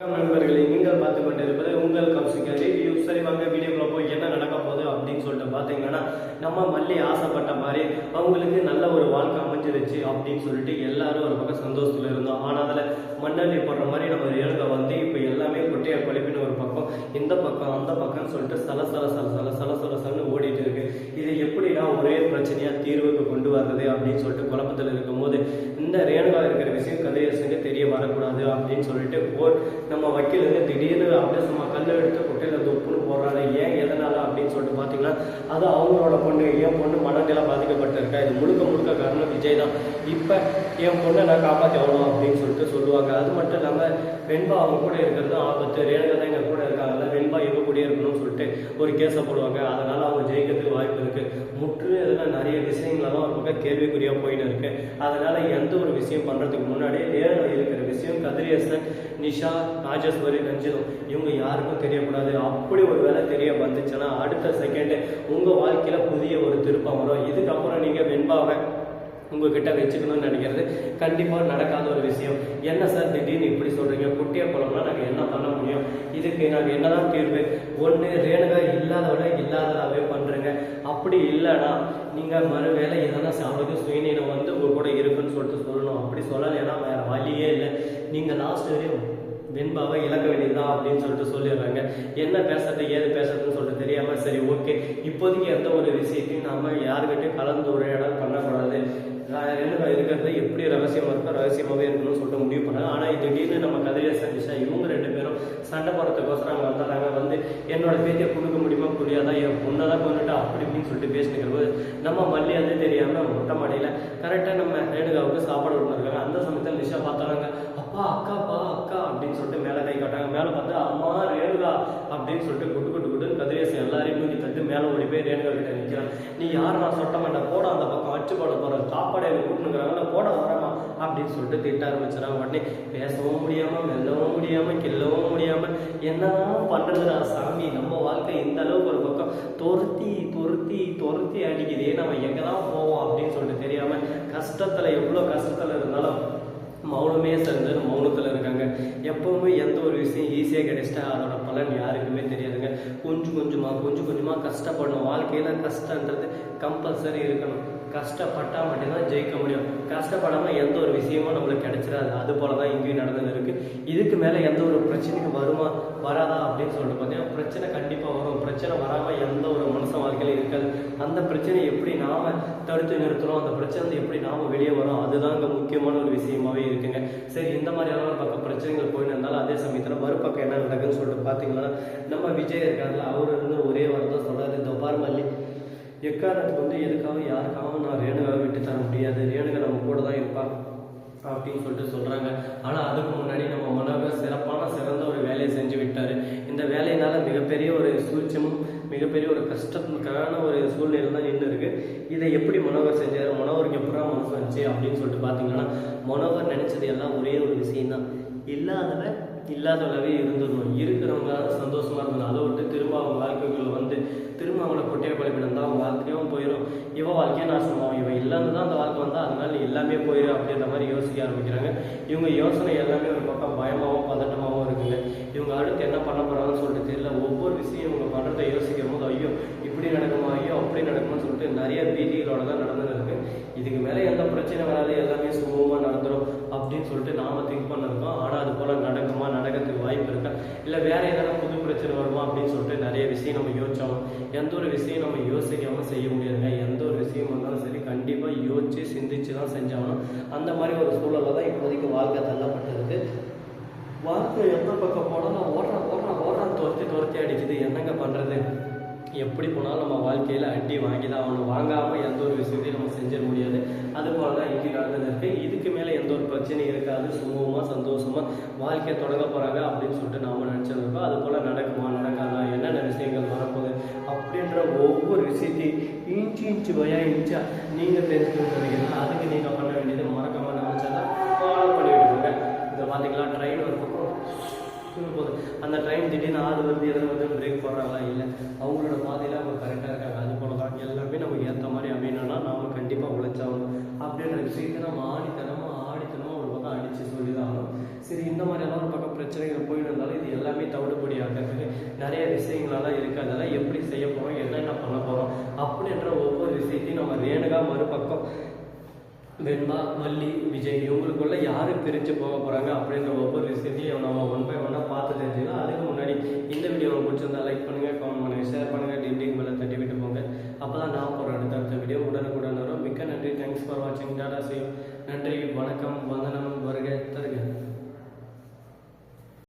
நண்பர்களை நீங்கள் பார்த்து கொண்டிருப்பது உங்கள் கௌசிகா சரி வாங்க வீடியோக்குள்ள போய் என்ன நடக்க போகுது அப்படின்னு சொல்லிட்டு பார்த்தீங்கன்னா நம்ம மல்லி ஆசைப்பட்ட மாதிரி அவங்களுக்கு நல்ல ஒரு வாழ்க்கை அமைஞ்சிருச்சு அப்படின்னு சொல்லிட்டு எல்லாரும் ஒரு பக்கம் சந்தோஷத்தில் இருந்தோம். ஆனால் அதில் மண்ணள்ளி போடுற மாதிரி நம்ம ரேணுகா வந்து இப்போ எல்லாமே குட்டையை குழப்பின ஒரு பக்கம் இந்த பக்கம் அந்த பக்கம்னு சொல்லிட்டு சல சல சல சல சல சல சலன்னு ஓடிட்டு ஒரே பிரச்சனையா தீர்வுக்கு கொண்டு வர்றது அப்படின்னு சொல்லிட்டு குழப்பத்தில் இருக்கும்போது இந்த ரேணுகா இருக்கிற விஷயம் கதிரேசனுக்கு தெரிய வரக்கூடாது அப்படின்னு சொல்லிட்டு போர் நம்ம வக்கீலுங்க திடீர்னு அப்படியே சும்மா கல் எடுத்து குட்டையில தொப்புன்னு போடுறாங்க ஏன் எதனால அப்படின்னு சொல்லிட்டு பார்த்தீங்கன்னா அது அவங்களோட பொண்ணு என் பொண்ணு மனநிலை பாதிக்கப்பட்டிருக்கா. இது முழுக்க முழுக்க காரணம் விஜய் தான். இப்போ என் பொண்ணை நான் காப்பாற்றி ஆகணும் அப்படின்னு சொல்லிட்டு சொல்லுவாங்க. அது மட்டும் இல்லாமல் வெண்பா அவங்க கூட இருக்கிறது ஆபத்து. ரேணுகா தான் எங்கள் கூட இருக்காங்கல்ல. வெண்பா எங்க கூடயே இருக்கணும்னு சொல்லிட்டு ஒரு கேஸை போடுவாங்க. அதனால அவங்க ஜெயிக்கிறதுக்கு வாய்ப்பு இருக்கு. விஷயங்களெல்லாம் கேள்விக்குறியாக பக்கம் போயின்னு இருக்கு. அதனால எந்த ஒரு விஷயம் பண்ணுறதுக்கு முன்னாடி நேரில் இருக்கிற விஷயம் கதிரியசன் நிஷா ராஜேஸ்வரி ரஞ்சிதம் இவங்க யாருக்கும் தெரியக்கூடாது. அப்படி ஒரு வேலை தெரிய வந்துச்சுன்னா அடுத்த செகண்ட் உங்கள் வாழ்க்கையில் புதிய ஒரு திருப்பம் வரும். இதுக்கப்புறம் நீங்கள் வெண்பாவை உங்ககிட்ட வச்சுக்கணும்னு நினைக்கிறது கண்டிப்பாக நடக்காத ஒரு விஷயம். என்ன சார் திடீர்னு இப்படி சொல்கிறீங்க குட்டியை குளம்னா நாங்கள் என்ன பண்ண முடியும்? இதுக்கு நாங்கள் என்னதான் தீர்வு? ஒன்று ரேணுகா இல்லாதவட இல்லாததாகவே பண்ணுறேங்க அப்படி இல்லைன்னா நீங்கள் மறு வேலை எதனா அவளுக்கு சுயநீனம் வந்து உங்கள் கூட இருக்குன்னு சொல்லிட்டு சொல்லணும். அப்படி சொல்லலைன்னா வேற வழியே இல்லை. நீங்கள் லாஸ்ட் வரையும் வெண்பாவை இழக்க வேண்டியதுதான் அப்படின்னு சொல்லிட்டு சொல்லிடுறாங்க. என்ன பேசுறது ஏது பேசுறதுன்னு சொல்லிட்டு தெரியாமல் சரி ஓகே இப்போதைக்கு எந்த ஒரு விஷயத்தையும் நம்ம யாருக்கிட்டையும் கலந்து உரையாடல் பண்ணக்கூடாது. ரேணுகா இருக்கிறது எப்படி ரகசியமாக இருக்கோ ரகசியமாகவே இருக்கணும்னு சொல்லிட்டு முடிவு பண்ணாங்க ஆனால் இது திடீர்னு நம்ம கதிரே சந்திஷா இவங்க ரெண்டு பேரும் சண்டை போடுறதுக்கோசரம் அங்கே வந்துடுறாங்க வந்து என்னோட பேத்தியை கொடுக்க முடியுமா புரியாதா என் பொண்ணை தான் கொண்டுட்டு அப்படி இப்படின்னு சொல்லிட்டு பேசிட்டு போது நம்ம மல்லி வந்து தெரியாமல் மொட்டை மாடியில் கரெக்டாக நம்ம ரேணுகாவுக்கு சாப்பாடு கொடுத்துருக்காங்க அந்த சமயத்தில் நிஷா பார்த்தாங்க. அப்பா அக்காப்பா அக்கா அப்படின்னு சொல்லிட்டு மேலே கை காட்டாங்க மேலே பார்த்தா அம்மா ரேணுகா அப்படின்னு சொல்லிட்டு குட்டு குட்டு குட்டுன்னு கதிரேசன் தூக்கி மேலே ஓடி போய் ரேணுகா கிட்ட நிற்கிறான் நீ யார் நான் சொட்ட என்ன போட அந்த பக்கம் அச்சு போட போற சாப்பாடு எனக்கு கூட்டுனுங்கிறாங்களா போட வரமா அப்படின்னு சொல்லிட்டு திட்ட ஆரம்பிச்சிடறாங்க உடனே. பேசவும் முடியாம மெல்லவும் முடியாம கில்லவும் முடியாம என்னதான் பண்ணுறதுடா சாமி? நம்ம வாழ்க்கை இந்த அளவுக்கு ஒரு பக்கம். துரத்தி துரத்தி துரத்தி அடிக்குதே. நம்ம எங்கே தான் போவோம்? அப்படின்னு சொல்லிட்டு தெரியாம கஷ்டத்துல எவ்வளவு கஷ்டத்துல இருந்தாலும் மௌனமே சேர்ந்து மௌனத்தில் இருக்காங்க. எப்பவுமே எந்த ஒரு விஷயம் ஈஸியாக கிடைச்சிட்டா அதோட பலன் யாருக்குமே தெரியாது. கொஞ்சம் கொஞ்சமாக கொஞ்சம் கொஞ்சமாக கஷ்டப்படணும். வாழ்க்கையில் கஷ்டன்றது கம்பல்சரி இருக்கணும். கஷ்டப்பட்டா மட்டும்தான் ஜெயிக்க முடியும். கஷ்டப்படாம எந்த ஒரு விஷயமும் நம்மளுக்கு கிடைச்சிடாது அது போல தான் இங்கேயும் நடந்து இருக்கு. இதுக்கு மேலே எந்த ஒரு பிரச்சனைக்கு வருமா வராதா அப்படின்னு சொல்லிட்டு பார்த்தீங்கன்னா பிரச்சனை கண்டிப்பாக வரும். பிரச்சனை வராமல் எந்த ஒரு மனுஷன் வாழ்க்கையில் இருக்காது. அந்த பிரச்சனையை எப்படி நாம தடுத்து நிறுத்துறோம் அந்த பிரச்சனை எப்படி நாம வெளியே வரோம் அதுதான் அங்கே முக்கியமான ஒரு விஷயமாவே இருக்குங்க. சரி இந்த மாதிரியான ஒரு பக்கம் பிரச்சனைகள் போயின்னு இருந்தாலும் அதே சமயத்தில் மறுபக்கம் என்ன நடக்குதுன்னு சொல்லிட்டு பார்த்தீங்கன்னா நம்ம விஜய் இருக்காருல அவர் இருந்து ஒரே வாரம் தான் இந்த பார் மல்லி எக்காரணத்துக்கு வந்து எதுக்காக யாருக்காகவும் நான் ரேணுகாவை விட்டு தர முடியாது. ரேணுகா நம்ம கூட தான் இருப்பான் அப்படின்னு சொல்லிட்டு சொல்கிறாங்க ஆனால் அதுக்கு முன்னாடி நம்ம மனோகர் சிறப்பான சிறந்த ஒரு வேலையை செஞ்சு விட்டார். இந்த வேலையினால் மிகப்பெரிய ஒரு சூழ்ச்சியமும் மிகப்பெரிய ஒரு கஷ்டத்துக்கான ஒரு சூழ்நிலை தான் நின்று இருக்குது இதை எப்படி மனோகர் செஞ்சார்? மனோகருக்கு எப்படா மனசு வந்துச்சு அப்படின்னு சொல்லிட்டு பார்த்தீங்கன்னா மனோகர் நினச்சது எல்லாம் ஒரே ஒரு விஷயம்தான். இல்லாதவன் இல்லாதவளாவே இருந்துடணும் இருக்கிறவங்க சந்தோஷமாக இருக்கணும் அதை விட்டு திரும்ப அவங்க வாழ்க்கைக்குள்ள வந்து திரும்ப அவங்கள கொட்டையை குழப்பிடம் தான் அவங்க வாழ்க்கையும் போயிடும் இவன் வாழ்க்கையும் நாசமாகும். இவன் இல்லாமல் தான் அந்த வாழ்க்கை வந்தால் அதனால நீ எல்லாமே போயிடும் அப்படின்ற மாதிரி யோசிக்க ஆரம்பிக்கிறாங்க. இவங்க யோசனை எல்லாமே ஒரு பக்கம் பயமாகவும் பதட்டமாகவும் இருக்குங்க. இவங்க அடுத்து என்ன பண்ண போகிறாங்கன்னு சொல்லிட்டு தெரியல. ஒவ்வொரு விஷயம் இவங்க பண்றதை யோசிக்கும் போது ஐயோ இப்படி நடக்குமா? ஐயோ அப்படி நடக்குமான்னு சொல்லிட்டு நிறைய பீதிகளோட தான் நடந்துருக்கு இதுக்கு மேலே எந்த பிரச்சனை வராது. எல்லாமே சும்மா அப்படின்னு சொல்லிட்டு நாம திங்க் பண்ணிருக்கோம் ஆனால் அது போல நடக்குமா நடக்கிறதுக்கு வாய்ப்பு இருக்கா? இல்லை வேற ஏதாவது புது பிரச்சனை வருமா அப்படின்னு சொல்லிட்டு நிறைய விஷயம் நம்ம யோசிச்சோம். எந்த ஒரு விஷயம் நம்ம யோசிக்காம செய்ய முடியாதுங்க. எந்த ஒரு விஷயம் வந்தாலும் சரி கண்டிப்பாக யோசிச்சு சிந்திச்சு தான் செஞ்சாகணும். அந்த மாதிரி ஒரு சூழலில் தான் இப்போதைக்கு வாழ்க்கை தள்ளப்பட்டிருக்கு. வாழ்க்கை எந்த பக்கம் போனோம்னா ஓடுறான் ஓடுறான் ஓடுறான் துரத்தி துரத்தி அடிக்குது. என்னங்க பண்ணுறது எப்படி போனாலும் நம்ம வாழ்க்கையில் அடி வாங்கி தான் ஆகணும். வாங்காமல் எந்த ஒரு விஷயத்தையும் நம்ம செஞ்சிட முடியாது. அது போல தான் இங்கே நடந்தது இதுக்கு மேலே எந்த ஒரு பிரச்சனையும் இருக்காது. சுமூகமாக சந்தோஷமாக வாழ்க்கையை தொடங்க போகிறாங்க அப்படின்னு சொல்லிட்டு நாம் நினச்சிருக்கோம். அது போல் நடக்குமா நடக்காதா என்னென்ன விஷயங்கள் வரப்போகுது அப்படின்ற ஒவ்வொரு விஷயத்தையும் இன்ச்சு இன்ச்சு வயா இன்ச்சா நீங்கள் தெரிஞ்சுக்கணும் நினைக்கிறீங்க அதுக்கு நீங்கள் பண்ண வேண்டியது மறக்காம நினச்சாதான் ஃபாலோ பண்ணிட்டு போங்க. இதை பார்த்தீங்களா? ட்ரெயின் ஒரு பக்கம் போகுது. அந்த ட்ரெயின் திடீர்னு ஆறு வருது எதாவது வந்து பிரேக் போடுறாங்களா? இல்லை. அவங்களோட பாதையில் அவங்க கரெக்டாக இருக்காங்க அது போல தான் எல்லாமே நமக்கு ஏற்ற மாதிரி அமையணும்னா நாம கண்டிப்பாக உழைச்சாகணும் அப்படின்ற விஷயத்தை நம்ம ஆடித்தனமாக ஆடித்தனமாக ஒரு பக்கம் அடித்து சொல்லி தான் ஆகணும் சரி இந்த மாதிரியெல்லாம் ஒரு பக்கம் பிரச்சனைகள் போயிட்டு இது எல்லாமே தவிடுபடி ஆகிறதுக்கு நிறைய விஷயங்களெல்லாம் இருக்குது அதெல்லாம் எப்படி செய்ய போகிறோம் என்னென்ன பண்ண போகிறோம் அப்படின்ற ஒவ்வொரு விஷயத்தையும் நம்ம ரேணுகா மறுபக்கம் வெண்பா மல்லி விஜய் இவங்களுக்குள்ள யாரு பிரித்து போக போகிறாங்க அப்படின்ற ஒவ்வொரு விஷயத்தையும் நம்ம ஒன் பை ஒன்னாக பார்த்து தெரிஞ்சுக்கலாம். அதுக்கு முன்னாடி இந்த வீடியோ உங்களுக்கு பிடிச்சிருந்தா லைக் பண்ணுங்கள் கமெண்ட் பண்ணுங்க ஷேர் பண்ணுங்கள் டிண்டிங் மேலே தட்டி விட்டு போங்க. அப்பதான் நான் போகிறேன் அடுத்த அடுத்த வீடியோ உடனுக்குடன் வரும். மிக்க நன்றி. தேங்க்ஸ் ஃபார் வாட்சிங் டாடா சேவ் நன்றி வணக்கம்.